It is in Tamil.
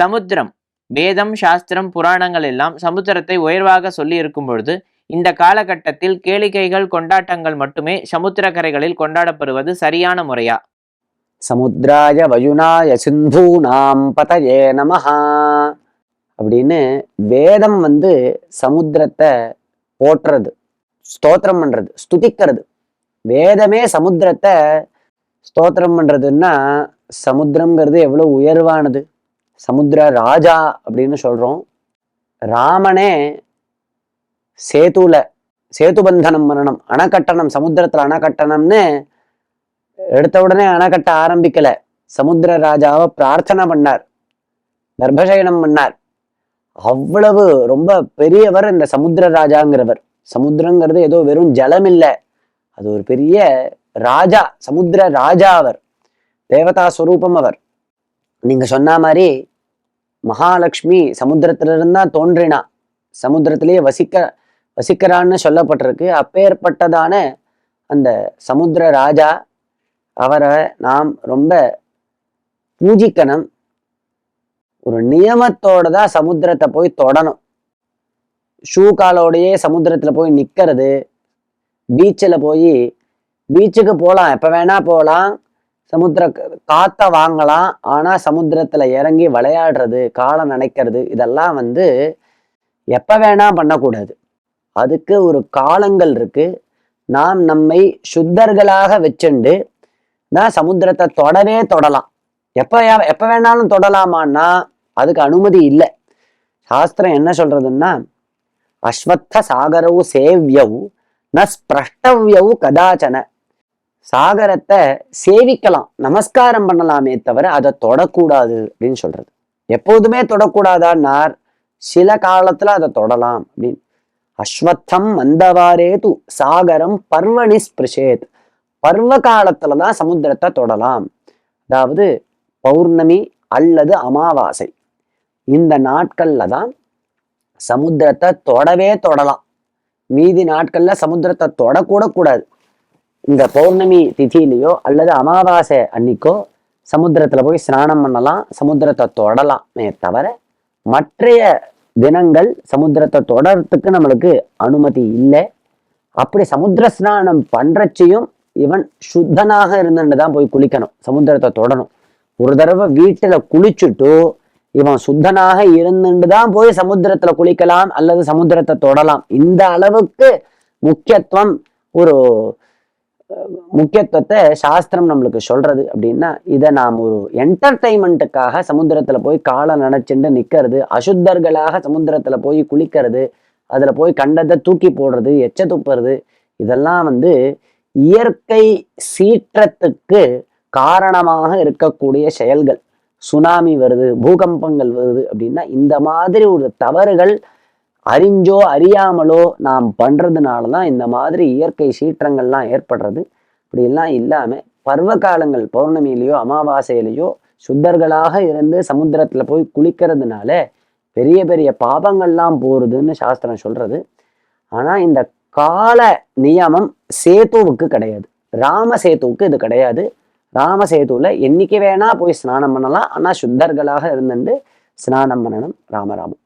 சமுத்திரம். வேதம் சாஸ்திரம் புராணங்கள் எல்லாம் சமுத்திரத்தை உயர்வாக சொல்லி இருக்கும் பொழுது இந்த காலகட்டத்தில் கேளிக்கைகள் கொண்டாட்டங்கள் மட்டுமே சமுத்திரக்கரைகளில் கொண்டாடப்படுவது சரியான முறையா? சமுத்திராய வயுனாய சிந்தூனாம் பதயே நமஹா. அப்படின்னு வேதம் வந்து சமுத்திரத்தை போற்றுறது ஸ்தோத்திரம் பண்றது ஸ்துதிக்கிறது. வேதமே சமுத்திரத்தை ஸ்தோத்திரம் பண்றதுன்னா சமுத்திரம்ங்கிறது எவ்வளவு உயர்வானது. சமுத்திர ராஜா அப்படின்னு சொல்றோம். ராமனே சேதுல சேதுபந்தனம் பண்ணணும் அணக்கட்டணம் சமுத்திரத்துல அணக்கட்டணம்னு எடுத்த உடனே அணை கட்ட ஆரம்பிக்கல. சமுத்திர ராஜாவை பிரார்த்தனை பண்ணார் கர்ப்பசயனம் பண்ணார். அவ்வளவு ரொம்ப பெரியவர் இந்த சமுத்திர ராஜாங்கிறவர். சமுத்திரங்கிறது ஏதோ வெறும் ஜலம் இல்லை அது ஒரு பெரிய ராஜா சமுத்திர ராஜா அவர் தேவதா ஸ்வரூபம் அவர். நீங்க சொன்ன மாதிரி மகாலட்சுமி சமுத்திரத்திலிருந்து தான் தோன்றினா சமுத்திரத்திலேயே வசிக்க வசிக்கிறான்னு சொல்லப்பட்டிருக்கு. அப்பேற்பட்டதான அந்த சமுத்திர ராஜா அவரை நாம் ரொம்ப பூஜிக்கணும். ஒரு நியமத்தோட தான் சமுத்திரத்தை போய் தொடணும். ஷூ காலோடையே சமுத்திரத்தில் போய் நிற்கிறது பீச்சில் போய் பீச்சுக்கு போகலாம் எப்போ வேணா போகலாம் சமுத்திர காத்த வாங்கலாம் ஆனா சமுத்திரத்துல இறங்கி விளையாடுறது காலை நனைக்கிறது இதெல்லாம் வந்து எப்ப வேணா பண்ணக்கூடாது. அதுக்கு ஒரு காலங்கள் இருக்கு. நாம் நம்மை சுத்தர்களாக வச்சுண்டு தான் சமுத்திரத்தை தொடவே தொடலாம். எப்ப எப்போ எப்ப வேணாலும் தொடலாமான்னா அதுக்கு அனுமதி இல்லை. சாஸ்திரம் என்ன சொல்றதுன்னா அஸ்வத்த சாகரவு சேவ்யவு ந ஸ்பிரஷ்டவ்யவு கதாச்சன. சாகரத்தை சேவிக்கலாம் நமஸ்காரம் பண்ணலாமே தவிர அதை தொடக்கூடாது அப்படின்னு சொல்றது. எப்போதுமே தொடக்கூடாதான்னார். சில காலத்துல அதை தொடலாம் அப்படின்னு. அஸ்வத்தம் மந்தவாரே து சாகரம் பர்வணி ஸ்பிருஷேத் பர்வ காலத்துல தான் சமுத்திரத்தை தொடலாம். அதாவது பௌர்ணமி அல்லது அமாவாசை. இந்த நாட்கள்ல தான் சமுத்திரத்தை தொடவே தொடலாம். மீதி நாட்கள்ல சமுத்திரத்தை தொடக்கூட கூடாது இந்த பௌர்ணமி திதியிலையோ அல்லது அமாவாசை அன்னைக்கோ சமுத்திரத்துல போய் ஸ்நானம் பண்ணலாம் சமுத்திரத்தை தொடலாமே தவிர மற்றைய தினங்கள் சமுத்திரத்தை தொடர்றதுக்கு நம்மளுக்கு அனுமதி இல்லை. அப்படி சமுத்திர ஸ்நானம் பண்றச்சையும் இவன் சுத்தனாக இருந்துட்டு தான் போய் குளிக்கணும் சமுத்திரத்தை தொடணும். ஒரு தடவை வீட்டுல குளிச்சுட்டு இவன் சுத்தனாக இருந்துட்டு தான் போய் சமுத்திரத்துல குளிக்கலாம் அல்லது சமுத்திரத்தை தொடலாம். இந்த அளவுக்கு முக்கியத்துவம் ஒரு முக்கியத்துவத்தை சாஸ்திரம் நம்மளுக்கு சொல்றது அப்படின்னா இதை நாம் ஒரு என்டர்டைன்மெண்ட்டுக்காக சமுத்திரத்துல போய் காலை நினைச்சுட்டு நிக்கிறது அசுத்தர்களாக சமுத்திரத்துல போய் குளிக்கிறது அதுல போய் கண்டதை தூக்கி போடுறது எச்ச துப்புறது இதெல்லாம் வந்து இயற்கை சீற்றத்துக்கு காரணமாக இருக்கக்கூடிய செயல்கள். சுனாமி வருது பூகம்பங்கள் வருது அப்படின்னா இந்த மாதிரி ஒரு தவறுகள் அறிஞ்சோ அறியாமலோ நாம் பண்ணுறதுனால தான் இந்த மாதிரி இயற்கை சீற்றங்கள்லாம் ஏற்படுறது. இப்படிலாம் இல்லாமல் பருவ காலங்கள் பௌர்ணமியிலையோ அமாவாசையிலையோ சுத்தர்களாக இருந்து சமுத்திரத்தில் போய் குளிக்கிறதுனால பெரிய பெரிய பாபங்கள்லாம் போறதுன்னு சாஸ்திரம் சொல்கிறது ஆனால் இந்த கால நியமம் சேத்துவுக்கு கிடையாது. ராம சேத்துவுக்கு இது கிடையாது. ராம சேதுல என்னைக்கு வேணால் போய் ஸ்நானம் பண்ணலாம். ஆனால் சுத்தர்களாக இருந்துட்டு ஸ்நானம் பண்ணணும் ராமராமம்